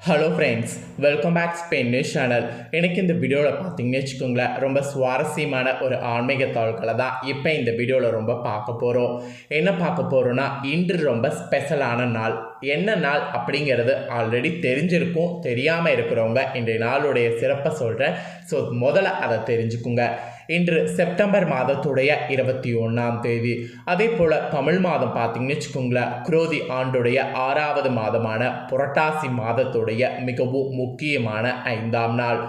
Hello friends welcome back Spain news channel எனக்கு இந்த வீடியோவில் பார்த்தீங்கன்னு வச்சுக்கோங்களேன் ரொம்ப சுவாரஸ்யமான ஒரு ஆன்மீக தாள்களை தான் இப்போ இந்த வீடியோவில் ரொம்ப பார்க்க போகிறோம் என்ன பார்க்க போகிறோன்னா இன்று ரொம்ப ஸ்பெஷலான நாள். என்ன நாள் அப்படிங்கிறது ஆல்ரெடி தெரிஞ்சிருக்கும் தெரியாமல் இருக்கிறவங்க இன்றைய நாளுடைய சிறப்பை சொல்கிறேன் ஸோ முதல்ல அதை தெரிஞ்சுக்குங்க. இன்று செப்டம்பர் மாதத்துடைய இருபத்தி ஒன்றாம் தேதி. அதே போல் தமிழ் மாதம் பார்த்தீங்கன்னு வச்சுக்கோங்களேன் குரோதி ஆண்டுடைய ஆறாவது மாதமான புரட்டாசி மாதத்துடைய மிகவும் முக்கியமான ஐந்தாம் நாள்.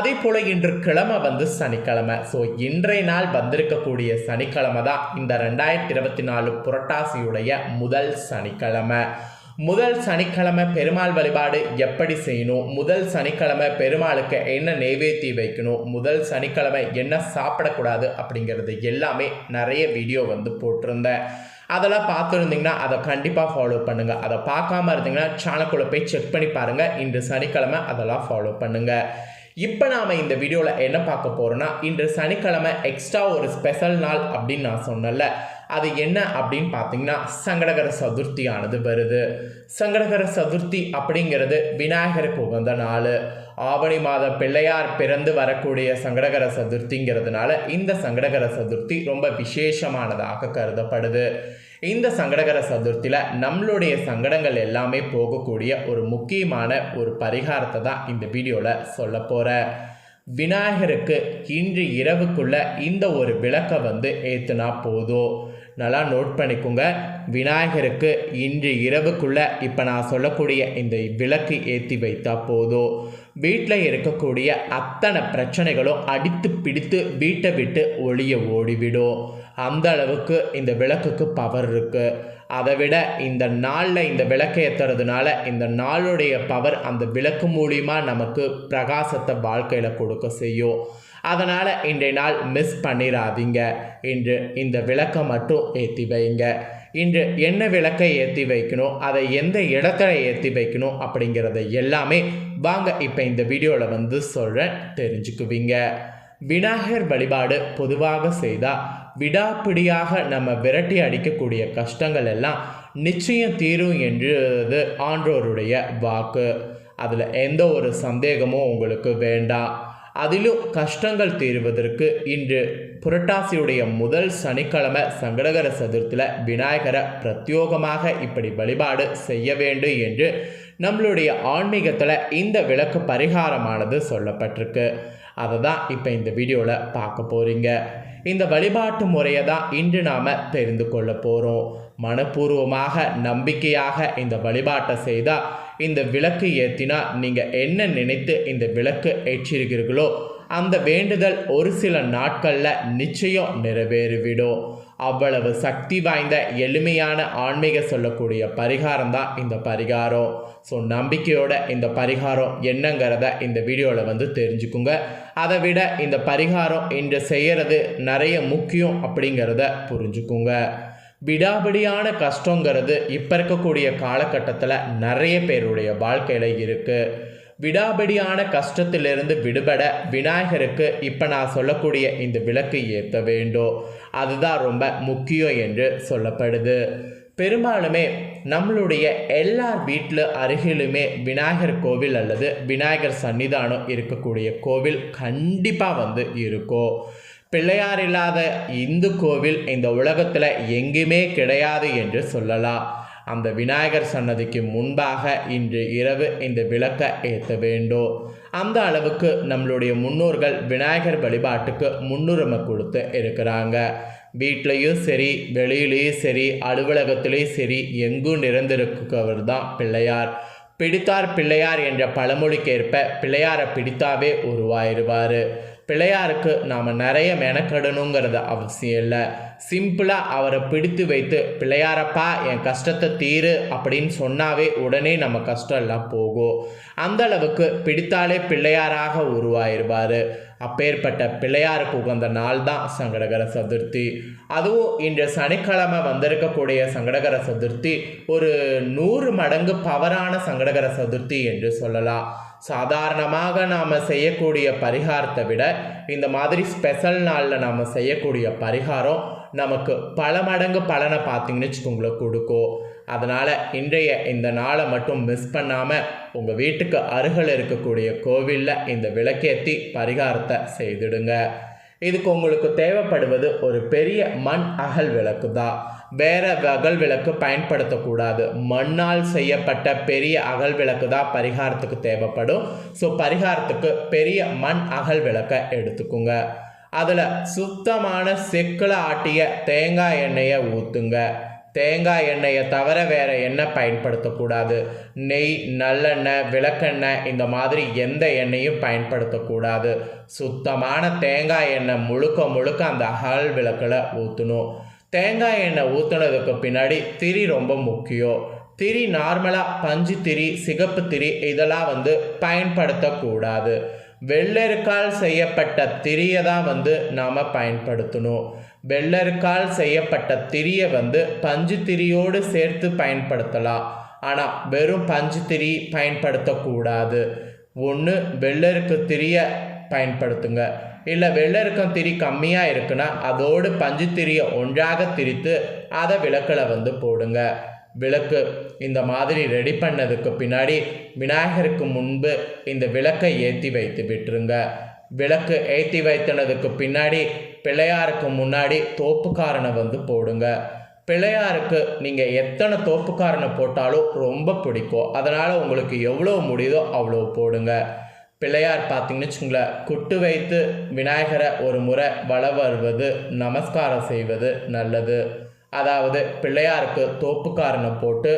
அதே போல் இன்று கிழமை வந்து சனிக்கிழமை. ஸோ இன்றைய நாள் வந்திருக்கக்கூடிய சனிக்கிழமை தான் இந்த ரெண்டாயிரத்தி இருபத்தி நாலு புரட்டாசியுடைய முதல் சனிக்கிழமை. முதல் சனிக்கிழமை பெருமாள் வழிபாடு எப்படி செய்யணும்? முதல் சனிக்கிழமை பெருமாளுக்கு என்ன நெய்வேத்தி வைக்கணும்? முதல் சனிக்கிழமை என்ன சாப்பிடக்கூடாது? அப்படிங்கிறது எல்லாமே நிறைய வீடியோ வந்து போட்டிருந்தேன். அதெல்லாம் பார்த்துருந்தீங்கன்னா அதை கண்டிப்பாக ஃபாலோ பண்ணுங்கள் அதை பார்க்காம இருந்தீங்கன்னா சேனலுக்குள்ளே போய் செக் பண்ணி பாருங்கள் இன்று சனிக்கிழமை அதெல்லாம் ஃபாலோ பண்ணுங்கள் இப்போ நாம் இந்த வீடியோவில் என்ன பார்க்க போகிறோன்னா இன்று சனிக்கிழமை எக்ஸ்ட்ரா ஒரு ஸ்பெஷல் நாள் அப்படின்னு நான் சொன்னல அது என்ன அப்படின்னு பார்த்தீங்கன்னா சங்கடகர சதுர்த்தியானது வருது. சங்கடகர சதுர்த்தி அப்படிங்கிறது விநாயகருக்கு உகந்த நாள். ஆவணி மாத பிள்ளையார் பிறந்து வரக்கூடிய சங்கடகர சதுர்த்திங்கிறதுனால இந்த சங்கடகர சதுர்த்தி ரொம்ப விசேஷமானதாக கருதப்படுது. இந்த சங்கடகர சதுர்த்தியில் நம்மளுடைய சங்கடங்கள் எல்லாமே போகக்கூடிய ஒரு முக்கியமான ஒரு பரிகாரத்தை தான் இந்த வீடியோவில் சொல்ல போகிறேன் விநாயகருக்கு இன்று இரவுக்குள்ள இந்த ஒரு விளக்கை வந்து ஏற்றுனா போதும். நல்லா நோட் பண்ணிக்கோங்க. விநாயகருக்கு இன்று இரவுக்குள்ள இப்போ நான் சொல்லக்கூடிய இந்த விளக்கு ஏற்றி வைத்தா போதும். வீட்டில் இருக்கக்கூடிய அத்தனை பிரச்சனைகளும் அடித்து பிடித்து வீட்டை விட்டு ஒளிய ஓடிவிடும். அந்த அளவுக்கு இந்த விளக்குக்கு பவர் இருக்குது அதை விட இந்த நாளில் இந்த விளக்கை ஏற்றுறதுனால இந்த நாளுடைய பவர் அந்த விளக்கு மூலியமா நமக்கு பிரகாசத்தை வாழ்க்கையில் கொடுக்க செய்யும். அதனால் இன்றைய நாள் மிஸ் பண்ணிடாதீங்க இன்று இந்த விளக்கை மட்டும் ஏற்றி வைங்க. இன்று என்ன விளக்கை ஏற்றி வைக்கணும் அதை எந்த இடத்துல ஏற்றி வைக்கணும் அப்படிங்கிறத எல்லாமே வாங்க இப்போ இந்த வீடியோவில் வந்து சொல்கிறேன் தெரிஞ்சுக்குவீங்க. விநாயகர் வழிபாடு பொதுவாக செய்தால் விடாப்பிடியாக நம்ம விரட்டி அடிக்கக்கூடிய கஷ்டங்கள் எல்லாம் நிச்சயம் தீரும் என்றது ஆன்றோருடைய வாக்கு. அதில் எந்த ஒரு சந்தேகமும் உங்களுக்கு வேண்டாம். அதிலும் கஷ்டங்கள் தீர்வதற்கு இன்று புரட்டாசியுடைய முதல் சனிக்கிழமை சங்கடகர சதுர்த்தியில் விநாயகரை பிரத்யோகமாக இப்படி வழிபாடு செய்ய வேண்டும் என்று நம்மளுடைய ஆன்மீகத்தில் இந்த விளக்கு பரிகாரமானது சொல்லப்பட்டிருக்கு. அதை தான் இப்போ இந்த வீடியோவில் பார்க்க போகிறீங்க இந்த வழிபாட்டு முறையை தான் இன்று நாம் தெரிந்து கொள்ள போகிறோம் மனப்பூர்வமாக நம்பிக்கையாக இந்த வழிபாட்டை செய்தால் இந்த விளக்கு ஏற்றினா நீங்கள் என்ன நினைத்து இந்த விளக்கு ஏற்றிருக்கிறீர்களோ அந்த வேண்டுதல் ஒரு சில நாட்களில் நிச்சயம் நிறைவேறிவிடும். அவ்வளவு சக்தி வாய்ந்த எளிமையான ஆன்மீக சொல்லக்கூடிய பரிகாரம் தான் இந்த பரிகாரம். ஸோ நம்பிக்கையோட இந்த பரிகாரம் என்னங்கிறத இந்த வீடியோவில் வந்து தெரிஞ்சுக்குங்க. அதை விட இந்த பரிகாரம் இன்று செய்கிறது நிறைய முக்கியம் அப்படிங்கிறத புரிஞ்சுக்குங்க. விடாபிடியான கஷ்டங்கிறது இப்போ இருக்கக்கூடிய காலகட்டத்தில் நிறைய பேருடைய வாழ்க்கையில் இருக்குது விடாபடியான கஷ்டத்திலிருந்து விடுபட விநாயகருக்கு இப்போ நான் சொல்லக்கூடிய இந்த விளக்கு ஏற்ற வேண்டும். அதுதான் ரொம்ப முக்கியம் என்று சொல்லப்படுது. பெரும்பாலுமே நம்மளுடைய எல்லார் வீட்டில் அருகிலுமே விநாயகர் கோவில் அல்லது விநாயகர் சன்னிதானம் இருக்கக்கூடிய கோவில் கண்டிப்பாக வந்து இருக்கும் பிள்ளையார் இல்லாத இந்து கோவில் இந்த உலகத்தில் எங்குமே கிடையாது என்று சொல்லலாம். அந்த விநாயகர் சன்னதிக்கு முன்பாக இன்று இரவு இந்த விளக்கை ஏற்ற வேண்டும். அந்த அளவுக்கு நம்மளுடைய முன்னோர்கள் விநாயகர் வழிபாட்டுக்கு முன்னுரிமை கொடுத்து இருக்கிறாங்க. வீட்லேயும் சரி வெளியிலேயும் சரி அலுவலகத்திலேயும் சரி எங்கும் நிறைந்திருக்கவர் தான் பிள்ளையார். பிடித்தார் பிள்ளையார் என்ற பழமொழிக்கேற்ப பிள்ளையாரை பிடித்தாவே உருவாயிருவார். பிள்ளையாருக்கு நாம் நிறைய மெனக்கெடணுங்கிறது அவசியம் இல்லை. சிம்பிளாக அவரை பிடித்து வைத்து பிள்ளையாரப்பா என் கஷ்டத்தை தீரு அப்படின்னு சொன்னாவே உடனே நம்ம கஷ்டம் எல்லாம் போகும். அந்த அளவுக்கு பிடித்தாலே பிள்ளையாராக உருவாயிருவார் அப்பேற்பட்ட பிள்ளையாருக்கு உகந்த நாள் தான் சங்கடகர சதுர்த்தி. அதுவும் இன்று சனிக்கிழமை வந்திருக்கக்கூடிய சங்கடகர சதுர்த்தி. ஒரு நூறு மடங்கு பவரான சங்கடகர சதுர்த்தி என்று சொல்லலாம். சாதாரணமாக நாம் செய்யக்கூடிய பரிகாரத்தை விட இந்த மாதிரி ஸ்பெஷல் நாளில் நாம் செய்யக்கூடிய பரிகாரம் நமக்கு பல மடங்கு பலனை பார்த்தீங்கன்னு வச்சுக்கோங்களேன் கொடுக்கும். அதனால் இன்றைய இந்த நாளை மட்டும் மிஸ் பண்ணாமல் உங்கள் வீட்டுக்கு அருகில் இருக்கக்கூடிய கோவிலில் இந்த விளக்கேற்றி பரிகாரத்தை செய்திடுங்க. இதுக்கு உங்களுக்கு தேவைப்படுவது ஒரு பெரிய மண் அகல் விளக்கு தான். வேற அகல் விளக்கு பயன்படுத்தக்கூடாது. மண்ணால் செய்யப்பட்ட பெரிய அகல் விளக்கு தான் பரிகாரத்துக்கு தேவைப்படும். ஸோ பரிகாரத்துக்கு பெரிய மண் அகல் விளக்கை எடுத்துக்குங்க. அதில் சுத்தமான செக்கில் ஆட்டிய தேங்காய் எண்ணெயை ஊற்றுங்க தேங்காய் எண்ணெயை தவிர வேற எண்ணெய் பயன்படுத்தக்கூடாது. நெய் நல்லெண்ணெய் விளக்கெண்ணெய் இந்த மாதிரி எந்த எண்ணெயும் பயன்படுத்தக்கூடாது. சுத்தமான தேங்காய் எண்ணெய் முழுக்க முழுக்க அந்த அகல் விளக்கில் ஊற்றணும் தேங்காய் எண்ணெய் ஊற்றுனதுக்கு பின்னாடி திரி ரொம்ப முக்கியம். திரி நார்மலாக பஞ்சு திரி சிகப்பு திரி இதெல்லாம் வந்து பயன்படுத்தக்கூடாது. வெள்ளெருக்கால் செய்யப்பட்ட திரியை தான் வந்து நாம் பயன்படுத்தணும். வெள்ளருக்கால் செய்யப்பட்ட திரியை வந்து பஞ்சு திரியோடு சேர்த்து பயன்படுத்தலாம். ஆனால் வெறும் பஞ்சு திரி பயன்படுத்தக்கூடாது. ஒன்று வெள்ளருக்கு திரியை பயன்படுத்துங்க. இல்லை வெள்ளருக்கம் திரி கம்மியாக இருக்குன்னா அதோடு பஞ்சு திரியை ஒன்றாக திரித்து அதை விளக்கில் வந்து போடுங்க. விளக்கு இந்த மாதிரி ரெடி பண்ணதுக்கு பின்னாடி விநாயகருக்கு முன்பு இந்த விளக்கை ஏற்றி வைத்து விட்டுருங்க. விளக்கு ஏற்றி வைத்தனதுக்கு பின்னாடி பிள்ளையாருக்கு முன்னாடி தோப்புக்காரனை வந்து போடுங்க. பிள்ளையாருக்கு நீங்கள் எத்தனை தோப்புக்காரனை போட்டாலும் ரொம்ப பிடிக்கும். அதனால் உங்களுக்கு எவ்வளோ முடியுதோ அவ்வளோ போடுங்க. பிள்ளையார் பார்த்தீங்கன்னு வச்சுங்களேன் குட்டு வைத்து விநாயகரை ஒரு முறை வள வருவது நமஸ்காரம் செய்வது நல்லது. அதாவது பிள்ளையாருக்கு தோப்புக்காரனை போட்டு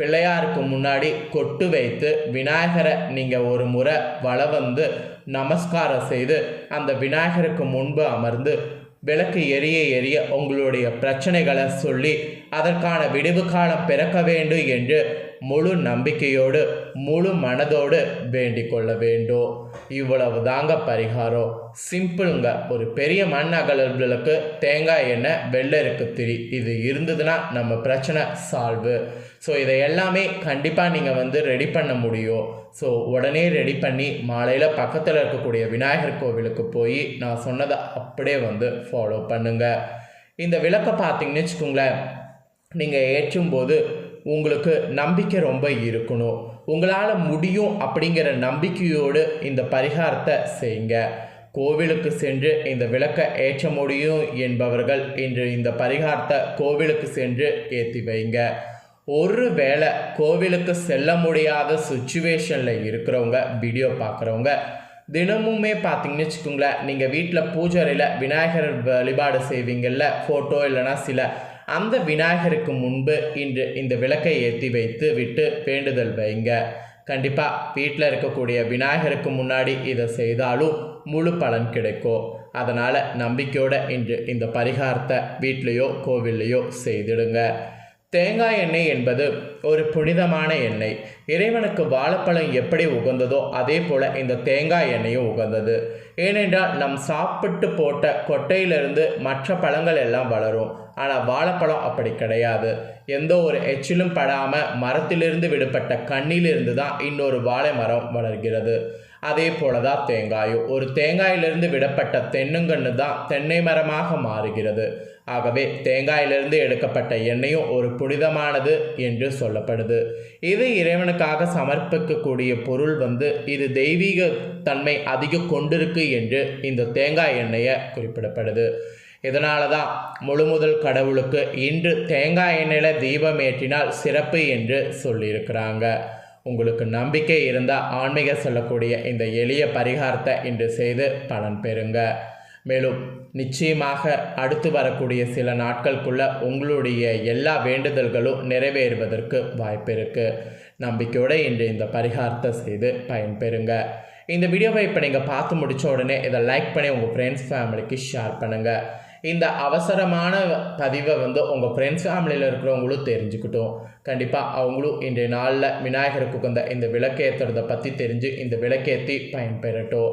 பிள்ளையாருக்கு முன்னாடி கொட்டு வைத்து விநாயகரை நீங்கள் ஒரு முறை வள வந்து நமஸ்காரம் செய்து அந்த விநாயகருக்கு முன்பு அமர்ந்து விளக்கு எரிய எரிய உங்களுடைய பிரச்சனைகளை சொல்லி அதற்கான விடிவு காலம் பிறக்க வேண்டும் என்று முழு நம்பிக்கையோடு முழு மனதோடு வேண்டிக் கொள்ள வேண்டும். இவ்வளவு தாங்க பரிகாரம். சிம்பிளுங்க. ஒரு பெரிய மண் அகலர்களுக்கு தேங்காய் எண்ணெய் வெள்ளருக்கு திரி. இது இருந்ததுன்னா நம்ம பிரச்சனை சால்வு. ஸோ இதை எல்லாமே கண்டிப்பாக நீங்கள் வந்து ரெடி பண்ண முடியும். ஸோ உடனே ரெடி பண்ணி மாலையில் பக்கத்தில் இருக்கக்கூடிய விநாயகர் கோவிலுக்கு போய் நான் சொன்னதை அப்படியே வந்து ஃபாலோ பண்ணுங்கள் இந்த விளக்கை பார்த்தீங்கன்னு வச்சுக்கோங்களேன் நீங்கள் ஏற்றும்போது உங்களுக்கு நம்பிக்கை ரொம்ப இருக்கணும். உங்களால் முடியும் அப்படிங்கிற நம்பிக்கையோடு இந்த பரிகாரத்தை செய்யுங்க. கோவிலுக்கு சென்று இந்த விளக்கை ஏற்ற முடியும் என்பவர்கள் இன்று இந்த பரிகாரத்தை கோவிலுக்கு சென்று ஏற்றி வைங்க. ஒரு வேளை கோவிலுக்கு செல்ல முடியாத சுச்சுவேஷனில் இருக்கிறவங்க வீடியோ பார்க்குறவங்க தினமுமே பார்த்தீங்கன்னு வச்சுக்கோங்களேன் நீங்கள் வீட்டில் பூஜையில் விநாயகர் வழிபாடு செய்வீங்கள்ல ஃபோட்டோ இல்லைனா சில அந்த விநாயகருக்கு முன்பு இன்று இந்த விளக்கை ஏற்றி வைத்து விட்டு வேண்டுதல் வைங்க. கண்டிப்பாக வீட்டில் இருக்கக்கூடிய விநாயகருக்கு முன்னாடி இதை செய்தாலும் முழு பலன் கிடைக்கும். அதனால் நம்பிக்கையோடு இன்று இந்த பரிகாரத்தை வீட்லேயோ கோவில்லையோ செய்திடுங்க. தேங்காய் எண்ணெய் என்பது ஒரு புனிதமான எண்ணெய். இறைவனுக்கு வாழைப்பழம் எப்படி உகந்ததோ அதே போல் இந்த தேங்காய் எண்ணெயும் உகந்தது. ஏனென்றால் நம் சாப்பிட்டு போட்ட கொட்டையிலிருந்து மற்ற பழங்கள் எல்லாம் வளரும். ஆனால் வாழைப்பழம் அப்படி கிடையாது. எந்த ஒரு எச்சிலும் படாமல் மரத்திலிருந்து விடுபட்ட கண்ணிலிருந்து தான் இன்னொரு வாழை மரம் வளர்கிறது. அதே போல தான் தேங்காயும். ஒரு தேங்காயிலிருந்து விடப்பட்ட தென்னுங்கன்று தான் தென்னை மரமாக மாறுகிறது. ஆகவே தேங்காயிலிருந்து எடுக்கப்பட்ட எண்ணெயும் ஒரு புனிதமானது என்று சொல்லப்படுது. இது இறைவனுக்காக சமர்ப்பிக்கக்கூடிய பொருள் வந்து இது தெய்வீக தன்மை அதிகம் கொண்டிருக்கு என்று இந்த தேங்காய் எண்ணெயை குறிப்பிடப்படுது. இதனால தான் முழுமுதல் கடவுளுக்கு இன்று தேங்காய் எண்ணெயில் தீபம் ஏற்றினால் சிறப்பு என்று சொல்லியிருக்கிறாங்க. உங்களுக்கு நம்பிக்கை இருந்தால் ஆன்மீக சொல்லக்கூடிய இந்த எளிய பரிகாரத்தை இன்று செய்து பலன் பெறுங்க. மேலும் நிச்சயமாக அடுத்து வரக்கூடிய சில நாட்களுக்குள்ள உங்களுடைய எல்லா வேண்டுதல்களும் நிறைவேறுவதற்கு வாய்ப்பு இருக்குது நம்பிக்கையோடு இன்று இந்த பரிகாரத்தை செய்து பயன்பெறுங்க இந்த வீடியோவை இப்போ நீங்கள் பார்த்து முடித்த உடனே இதை லைக் பண்ணி உங்கள் ஃப்ரெண்ட்ஸ் ஃபேமிலிக்கு ஷேர் பண்ணுங்கள் இந்த அவசரமான பதிவை வந்து உங்கள் ஃப்ரெண்ட்ஸ் ஃபேமிலியில் இருக்கிறவங்களும் தெரிஞ்சுக்கிட்டோம். கண்டிப்பாக அவங்களும் இன்றைய நாளில் விநாயகருக்கு உகந்த இந்த விளக்கேற்றுறதை பற்றி தெரிஞ்சு இந்த விளக்கேற்றி பயன்பெறட்டும்.